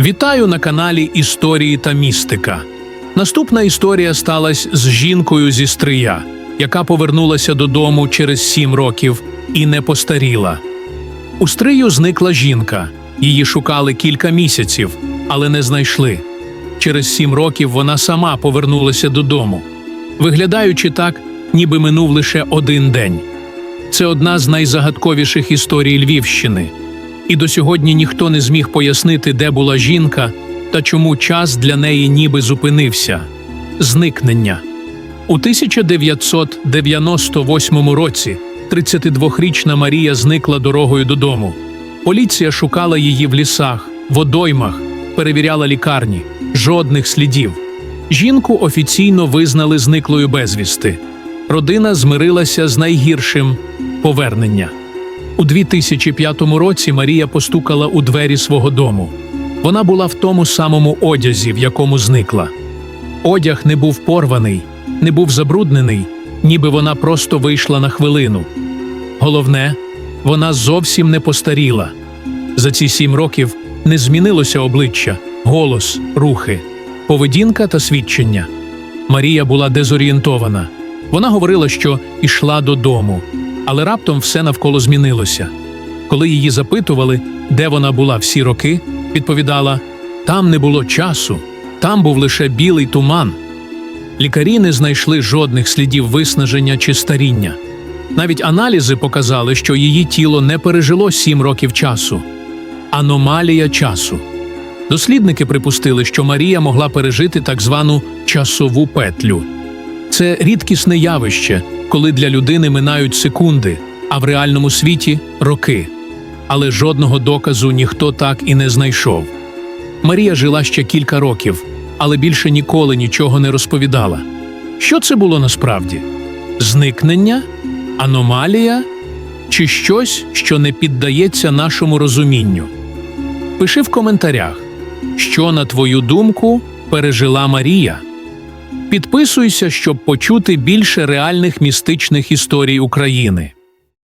Вітаю на каналі Історії та Містика. Наступна історія сталася з жінкою зі Стрия, яка повернулася додому через сім років і не постаріла. У Стрию зникла жінка. Її шукали кілька місяців, але не знайшли. Через сім років вона сама повернулася додому, виглядаючи так, ніби минув лише один день. Це одна з найзагадковіших історій Львівщини. І до сьогодні ніхто не зміг пояснити, де була жінка та чому час для неї ніби зупинився. Зникнення. У 1998 році 32-річна Марія зникла дорогою додому. Поліція шукала її в лісах, водоймах, перевіряла лікарні, жодних слідів. Жінку офіційно визнали зниклою безвісти. Родина змирилася з найгіршим повернення. У 2005 році Марія постукала у двері свого дому. Вона була в тому самому одязі, в якому зникла. Одяг не був порваний, не був забруднений, ніби вона просто вийшла на хвилину. Головне, вона зовсім не постаріла. За ці сім років не змінилося обличчя, голос, рухи, поведінка та свідчення. Марія була дезорієнтована. Вона говорила, що йшла додому, але раптом все навколо змінилося. Коли її запитували, де вона була всі роки, відповідала: там не було часу, там був лише білий туман. Лікарі не знайшли жодних слідів виснаження чи старіння. Навіть аналізи показали, що її тіло не пережило сім років часу. Аномалія часу. Дослідники припустили, що Марія могла пережити так звану часову петлю. Це рідкісне явище, коли для людини минають секунди, а в реальному світі роки. Але жодного доказу ніхто так і не знайшов. Марія жила ще кілька років, але більше ніколи нічого не розповідала. Що це було насправді? Зникнення? Аномалія? Чи щось, що не піддається нашому розумінню? Пиши в коментарях, що, на твою думку, пережила Марія. Підписуйся, щоб почути більше реальних містичних історій України.